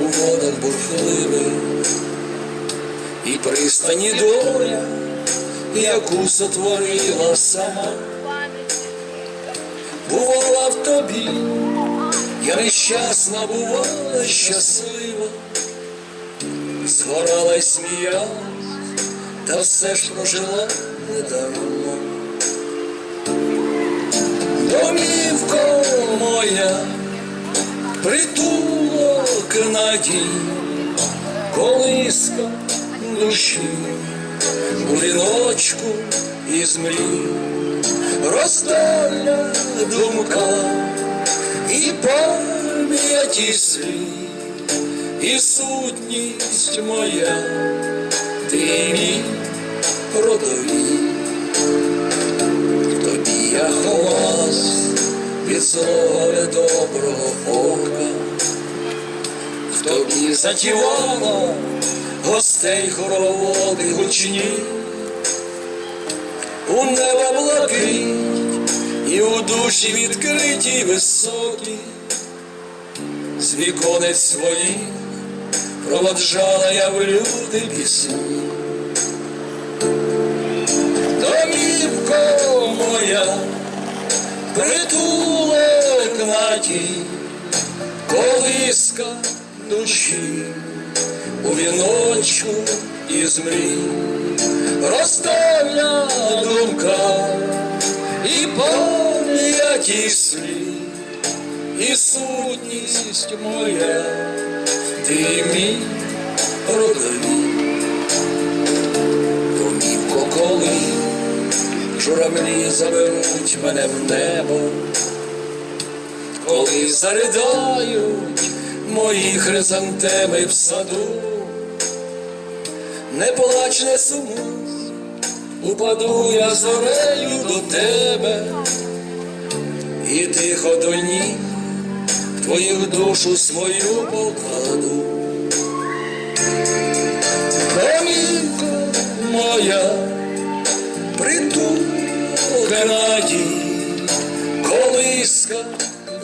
у водах бурхливих і пристані доля, яку сотворила сама, бувала в тобі, я нещасна бувала щаслива, згорала й сміялась, та все ж прожила недавно, Домівко моя притулок надій, колиска душі, у віночку із мрій, розстання думка і пам'яті слід, і сутність моя, ти мій родовій. Тобі я ховалась від злого в тобі затівала гостей хороводи гучні, у неба блакить і у душі відкриті високі, з віконець своїх проводжала я в люди пісні. Домівко моя, притулок надій, колиска душі, у віночку із мрій, розставля думка і пам'яті слід, і сутність моя, ти мій родовій домівко, коли журавлі заберуть мене в небо, коли заридають мої хризантеми в саду, не плач, не сумуй, упаду я зорею до тебе, і тихо до ніг твоїх душу свою покладу. Домівко моя, притулок надій, колиска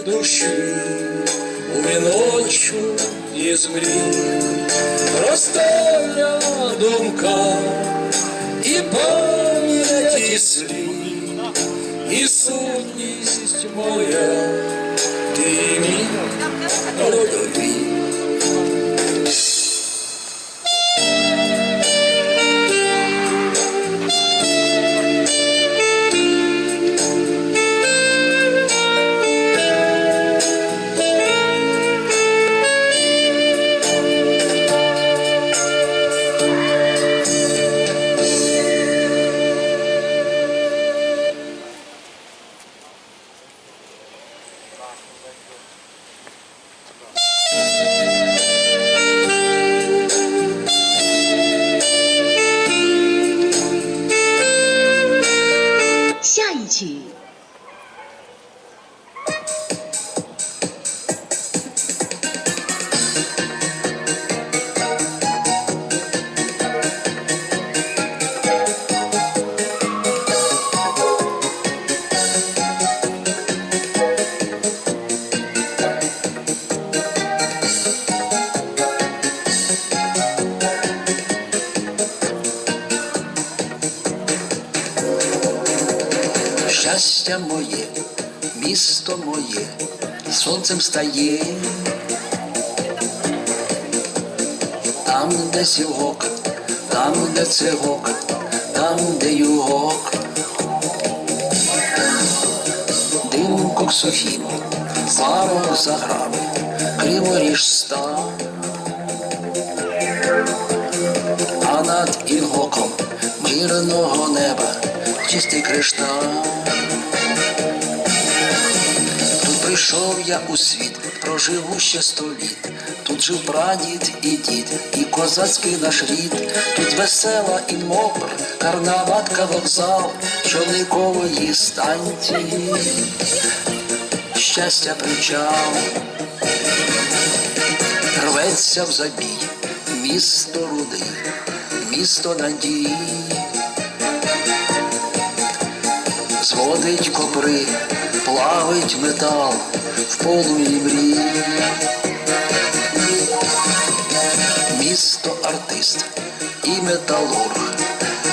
душі, у віночку із мрій, розстання думка і пам'яті слід, і сутність моя, ти мій Щастя моє, місто моє, сонцем стає. Там, де сівок, там, де цигок, там, де югок. Дим коксофін, пару заграви, криворіж став. А над Ілгоком мирного неба чистий кришталь. Прийшов я у світ, проживу ще сто літ. Тут жив прадід і дід, і козацький наш рід. Тут весела і мокр, карнаватка вокзал, човникової станції. Щастя причал, рветься в забій, місто руди, місто надій. зводить копри, плавить метал в полум'ї мрії. Місто артист, і металург,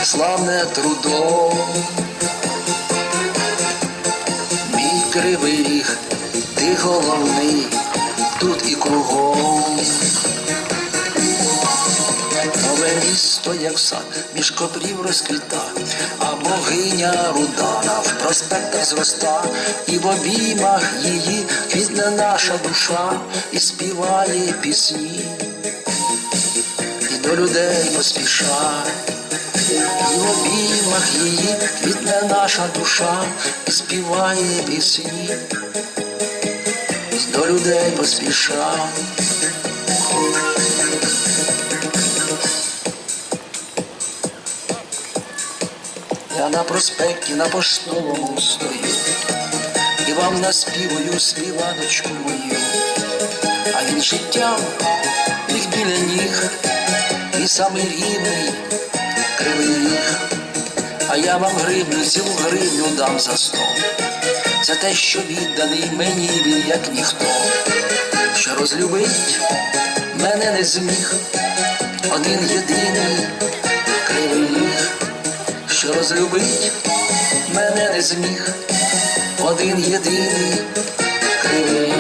славне трудом. Мій кривий ти головний, як сад, між котрів розквіта, а богиня Рудана в проспектах зроста, і в обіймах її квітне наша душа, і співає пісні, і до людей поспіша, і в обіймах її квітне наша душа, і співає пісні, і до людей поспіша. На проспекті на поштовому стою і вам наспіваю співаночку мою, а він життям їх біля ніг, і самий рівний кривий ріг, а я вам гривню, цілу гривню дам за сто, за те, що відданий мені він, як ніхто, що розлюбить мене не зміг, один єдиний кривий ріг що розлюбить мене не зміг один єдиний кривий.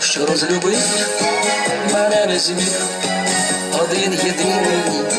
Що розлюбить мене не зміг один єдиний